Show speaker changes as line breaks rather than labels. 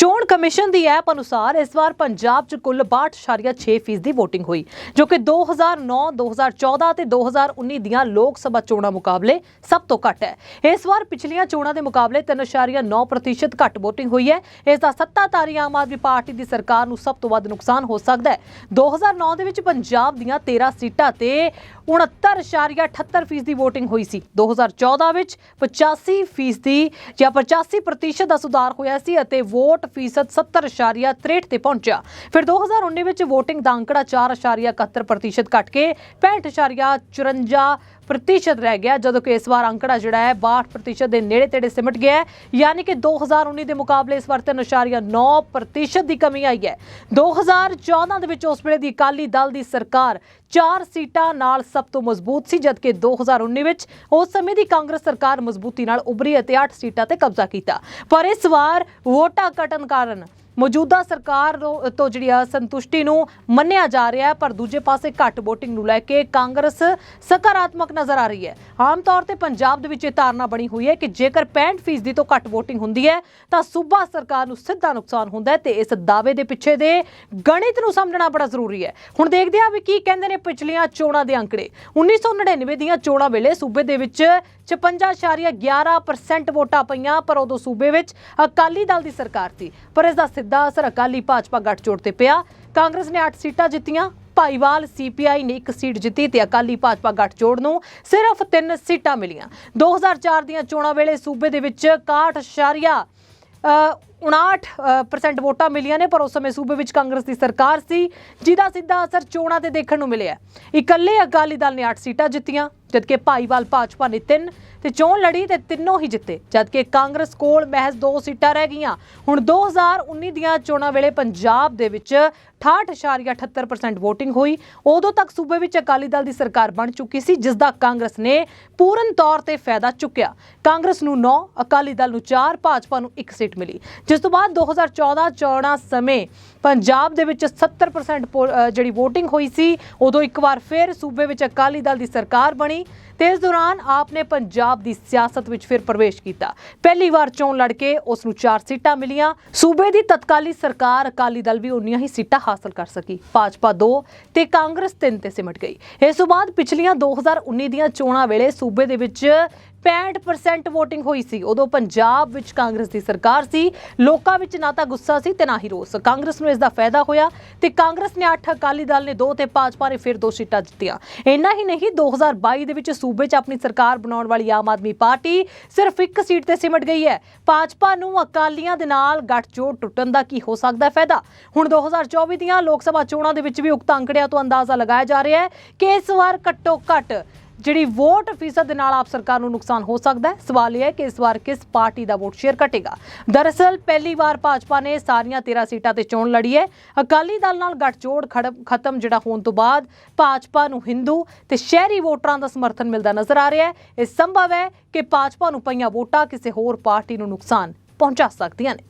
ਚੋਣ ਕਮਿਸ਼ਨ ਦੀ ਐਪ ਅਨੁਸਾਰ ਇਸ ਵਾਰ ਪੰਜਾਬ 'ਚ ਕੁੱਲ 62.6% ਫੀਸਦੀ ਦੀ VOTING ਹੋਈ ਜੋ ਕਿ 2009, 2014 ਤੇ 2019 ਦੀਆਂ ਲੋਕ ਸਭਾ ਚੋਣਾਂ ਮੁਕਾਬਲੇ ਸਭ ਤੋਂ ਘੱਟ ਹੈ। ਇਸ ਵਾਰ ਪਿਛਲੀਆਂ ਚੋਣਾਂ ਦੇ ਮੁਕਾਬਲੇ 3.9% ਘੱਟ VOTING ਹੋਈ ਹੈ। ਇਸ ਦਾ ਸੱਤਾਧਾਰੀ ਆਮ ਆਦਮੀ ਪਾਰਟੀ ਦੀ ਸਰਕਾਰ ਨੂੰ ਸਭ ਤੋਂ ਵੱਧ ਨੁਕਸਾਨ ਹੋ ਸਕਦਾ ਹੈ। 2009 ਦੇ ਵਿੱਚ ਪੰਜਾਬ ਦੀਆਂ 13 ਸੀਟਾਂ ਤੇ 69.78% ਫੀਸਦੀ VOTING ਹੋਈ ਸੀ। 2014 ਵਿੱਚ 85 ਫੀਸਦੀ ਜਾਂ 85% ਪ੍ਰਤੀਸ਼ਤ ਦਾ ਸੁਧਾਰ ਹੋਇਆ ਸੀ ਅਤੇ ਵੋਟ ਫੀਸਦ 70.63 ਤੇ ਪਹੁੰਚਿਆ। ਫਿਰ 2019 ਵਿੱਚ VOTING ਦਾ ਅੰਕੜਾ 4.71% ਪ੍ਰਤੀਸ਼ਤ ਘਟ ਕੇ 65.54 ਪ੍ਰਤੀਸ਼ਤ ਰਹਿ ਗਿਆ ਜਦੋਂ ਕਿ ਇਸ ਵਾਰ ਅੰਕੜਾ ਜਿਹੜਾ ਹੈ 62 ਪ੍ਰਤੀਸ਼ਤ ਦੇ ਨੇੜੇ ਤੇੜੇ ਸਿਮਟ ਗਿਆ ਹੈ ਯਾਨੀ ਕਿ 2019 ਦੇ ਮੁਕਾਬਲੇ ਇਸ ਵਾਰ 3.9 ਪ੍ਰਤੀਸ਼ਤ ਦੀ ਕਮੀ ਆਈ ਹੈ 2014 ਦੇ ਵਿੱਚ ਉਸ ਵੇਲੇ ਦੀ ਅਕਾਲੀ ਦਲ ਦੀ ਸਰਕਾਰ ਚਾਰ ਸੀਟਾਂ ਨਾਲ ਸਭ ਤੋਂ ਮਜ਼ਬੂਤ ਸੀ ਜਦਕਿ 2019 ਵਿੱਚ ਉਸ ਸਮੇਂ ਦੀ ਕਾਂਗਰਸ ਸਰਕਾਰ ਮਜ਼ਬੂਤੀ ਨਾਲ ਉਭਰੀ ਅਤੇ 8 ਸੀਟਾਂ ਤੇ ਕਬਜ਼ਾ ਕੀਤਾ ਪਰ ਇਸ ਵਾਰ ਵੋਟਾਂ ਘਟਣ ਕਾਰਨ ਮੌਜੂਦਾ ਸਰਕਾਰ ਤੋਂ ਜਿਹੜੀ ਆ ਸੰਤੁਸ਼ਟੀ ਨੂੰ ਮੰਨਿਆ ਜਾ ਰਿਹਾ ਹੈ, ਪਰ ਦੂਜੇ ਪਾਸੇ ਘੱਟ VOTING ਨੂੰ ਲੈ ਕੇ ਕਾਂਗਰਸ ਸਕਾਰਾਤਮਕ ਨਜ਼ਰ ਆ ਰਹੀ ਹੈ। ਆਮ ਤੌਰ ਤੇ ਪੰਜਾਬ ਦੇ ਵਿੱਚ ਇਹ ਧਾਰਨਾ ਬਣੀ ਹੋਈ ਹੈ ਕਿ ਜੇਕਰ 65% ਤੋਂ ਘੱਟ VOTING ਹੁੰਦੀ ਹੈ, ਤਾਂ ਸੂਬਾ ਸਰਕਾਰ ਨੂੰ ਸਿੱਧਾ ਨੁਕਸਾਨ ਹੁੰਦਾ ਹੈ ਤੇ ਇਸ ਦਾਅਵੇ ਦੇ ਪਿੱਛੇ ਦੇ ਗਣਿਤ ਨੂੰ ਸਮਝਣਾ ਬੜਾ ਜ਼ਰੂਰੀ ਹੈ। ਹੁਣ ਦੇਖਦੇ ਹਾਂ ਵੀ ਕੀ ਕਹਿੰਦੇ ਨੇ ਪਿਛਲੀਆਂ ਚੋਣਾਂ ਦੇ ਅੰਕੜੇ। 1999 ਦੀਆਂ ਚੋਣਾਂ ਵੇਲੇ ਸੂਬੇ ਦੇ ਵਿੱਚ 56.11% ਵੋਟਾਂ ਪਈਆਂ ਪਰ ਉਦੋਂ ਸੂਬੇ ਵਿੱਚ ਅਕਾਲੀ ਦਲ ਦੀ ਸਰਕਾਰ ਸੀ। ਪਰ ਇਸ ਦਾ ਸਿੱਧਾ ਅਸਰ ਅਕਾਲੀ ਭਾਜਪਾ ਗੱਠਜੋੜ ਤੇ ਪਿਆ। ਕਾਂਗਰਸ ਨੇ 8 ਸੀਟਾਂ ਜਿੱਤੀਆਂ। ਭਾਈਵਾਲ ਸੀਪੀਆਈ ਨੇ ਇੱਕ ਸੀਟ ਜਿੱਤੀ ਤੇ ਅਕਾਲੀ ਭਾਜਪਾ ਗੱਠਜੋੜ ਨੂੰ ਸਿਰਫ 3 ਸੀਟਾਂ ਮਿਲੀਆਂ। 2004 ਦੀਆਂ ਚੋਣਾਂ ਵੇਲੇ ਸੂਬੇ ਦੇ ਵਿੱਚ 61 ਅ, 59% ਵੋਟਾਂ ਮਿਲੀਆਂ ਨੇ ਪਰ ਉਸ ਸਮੇਂ ਸੂਬੇ ਵਿੱਚ ਕਾਂਗਰਸ ਦੀ ਸਰਕਾਰ ਸੀ ਜਿਹਦਾ ਸਿੱਧਾ ਅਸਰ ਚੋਣਾਂ ਤੇ ਦੇਖਣ ਨੂੰ ਮਿਲਿਆ। ਇਕੱਲੇ ਅਕਾਲੀ ਦਲ ਨੇ 8 ਸੀਟਾਂ ਜਿੱਤੀਆਂ। ਜਦਕਿ ਭਾਈਵਾਲ ਭਾਜਪਾ ਨੇ 3 ਤੇ ਚੋਣ ਲੜੀ ਤੇ ਤਿੰਨੋਂ ਹੀ ਜਿੱਤੇ, ਜਦਕਿ ਕਾਂਗਰਸ ਕੋਲ ਮਹਿਜ਼ 2 ਸੀਟਾਂ ਰਹਿ ਗਈਆਂ। ਹੁਣ 2019 ਦੀਆਂ ਚੋਣਾਂ ਵੇਲੇ ਪੰਜਾਬ ਦੇ ਵਿੱਚ 68.78% VOTING ਹੋਈ। ਉਦੋਂ ਤੱਕ ਸੂਬੇ ਵਿੱਚ ਅਕਾਲੀ ਦਲ ਦੀ ਸਰਕਾਰ ਬਣ ਚੁੱਕੀ ਸੀ, ਜਿਸ ਦਾ ਕਾਂਗਰਸ ਨੇ ਪੂਰਨ ਤੌਰ ਤੇ ਫਾਇਦਾ ਚੁੱਕਿਆ। ਕਾਂਗਰਸ ਨੂੰ 9 ਅਕਾਲੀ ਦਲ ਨੂੰ 4 ਭਾਜਪਾ ਨੂੰ 1 ਸੀਟ ਮਿਲੀ। ਜਿਸ ਤੋਂ ਬਾਅਦ 2014 ਚੋਣਾਂ ਸਮੇਂ ਪੰਜਾਬ ਦੇ ਵਿੱਚ 70% ਪੋ- ਜਿਹੜੀ VOTING ਹੋਈ ਸੀ, ਉਦੋਂ ਇੱਕ ਵਾਰ ਫਿਰ ਸੂਬੇ ਵਿੱਚ ਅਕਾਲੀ ਦਲ ਦੀ ਸਰਕਾਰ ਬਣੀ। ਤੇ ਇਸ ਦੌਰਾਨ ਆਪ ਨੇ ਪੰਜਾਬ ਦੀ ਸਿਆਸਤ ਵਿੱਚ ਫਿਰ ਪ੍ਰਵੇਸ਼ ਕੀਤਾ। ਪਹਿਲੀ ਵਾਰ ਚੋਣ ਲੜ ਕੇ ਉਸ ਨੂੰ 4 ਸੀਟਾਂ ਮਿਲੀਆਂ। ਸੂਬੇ ਦੀ ਤਤਕਾਲੀ ਸਰਕਾਰ ਅਕਾਲੀ ਦਲ ਵੀ ਉਨੀਆਂ ਹੀ ਸੀਟਾਂ ਹਾਸਲ ਕਰ ਸਕੀ। ਭਾਜਪਾ 2 ਤੇ ਕਾਂਗਰਸ 3 ਤੇ ਸਿਮਟ ਗਈ। ਇਸ ਤੋਂ ਬਾਅਦ ਪਿਛਲੀਆਂ 2019 ਦੀਆਂ ਚੋਣਾਂ ਵੇਲੇ ਸੂਬੇ ਦੇ ਵਿੱਚ 65% VOTING ਹੋਈ ਸੀ। ਉਦੋਂ ਪੰਜਾਬ ਵਿੱਚ ਕਾਂਗਰਸ ਦੀ ਸਰਕਾਰ ਸੀ। ਲੋਕਾਂ ਵਿੱਚ ਨਾ ਤਾਂ ਗੁੱਸਾ ਸੀ ਤੇ ਨਾ ਹੀ ਰੋਸ। ਕਾਂਗਰਸ ਨੂੰ ਇਸ ਦਾ ਫਾਇਦਾ ਹੋਇਆ ਤੇ ਕਾਂਗਰਸ ਨੇ 8 ਅਕਾਲੀ ਦਲ ਨੇ 2 ਤੇ ਭਾਜਪਾ ਨੇ ਫਿਰ 2 ਸੀਟਾਂ ਜਿੱਤੀਆਂ। ਇੰਨਾ ਹੀ ਨਹੀਂ 2022 ਦੇ ਵਿੱਚ ਸੂਬੇ 'ਚ ਆਪਣੀ ਸਰਕਾਰ ਬਣਾਉਣ ਵਾਲੀ ਆਮ ਆਦਮੀ ਪਾਰਟੀ ਸਿਰਫ ਇੱਕ ਸੀਟ ਤੇ ਸਿਮਟ ਗਈ ਹੈ। ਭਾਜਪਾ ਨੂੰ ਅਕਾਲੀਆਂ ਦੇ ਨਾਲ ਗੱਠਜੋੜ ਟੁੱਟਣ ਦਾ ਕੀ ਹੋ ਸਕਦਾ ਹੈ ਫਾਇਦਾ? ਹੁਣ 2024 ਦੀਆਂ ਲੋਕ ਸਭਾ ਚੋਣਾਂ ਦੇ ਵਿੱਚ ਵੀ ਉਕਤ ਅੰਕੜਿਆਂ ਤੋਂ ਅੰਦਾਜ਼ਾ ਲਗਾਇਆ ਜਾ ਰਿਹਾ ਹੈ ਕਿ ਇਸ ਵਾਰ ਘੱਟੋ ਘੱਟ ਜਿਹੜੀ ਵੋਟ ਫੀਸਦ ਦੇ ਨਾਲ ਆਪ ਸਰਕਾਰ ਨੂੰ ਨੁਕਸਾਨ ਹੋ ਸਕਦਾ ਹੈ। ਸਵਾਲ ਇਹ ਹੈ ਕਿ ਇਸ ਵਾਰ ਕਿਸ ਪਾਰਟੀ ਦਾ ਵੋਟ ਸ਼ੇਅਰ ਘਟੇਗਾ? ਦਰਅਸਲ, ਪਹਿਲੀ ਵਾਰ ਭਾਜਪਾ ਨੇ ਸਾਰੀਆਂ 13 ਸੀਟਾਂ ਤੇ ਚੋਣ ਲੜੀ ਹੈ। ਅਕਾਲੀ ਦਲ ਨਾਲ ਗੱਠਜੋੜ ਖੜਮ- ਖਤਮ ਜਿਹੜਾ ਹੋਣ ਤੋਂ ਬਾਅਦ ਭਾਜਪਾ ਨੂੰ ਹਿੰਦੂ ਤੇ ਸ਼ਹਿਰੀ ਵੋਟਰਾਂ ਦਾ ਸਮਰਥਨ ਮਿਲਦਾ ਨਜ਼ਰ ਆ ਰਿਹਾ ਹੈ। ਇਹ ਸੰਭਵ ਹੈ ਕਿ ਭਾਜਪਾ ਨੂੰ ਪਈਆਂ ਵੋਟਾਂ ਕਿਸੇ ਹੋਰ ਪਾਰਟੀ ਨੂੰ ਨੁਕਸਾਨ ਪਹੁੰਚਾ ਸਕਦੀਆਂ ਨੇ।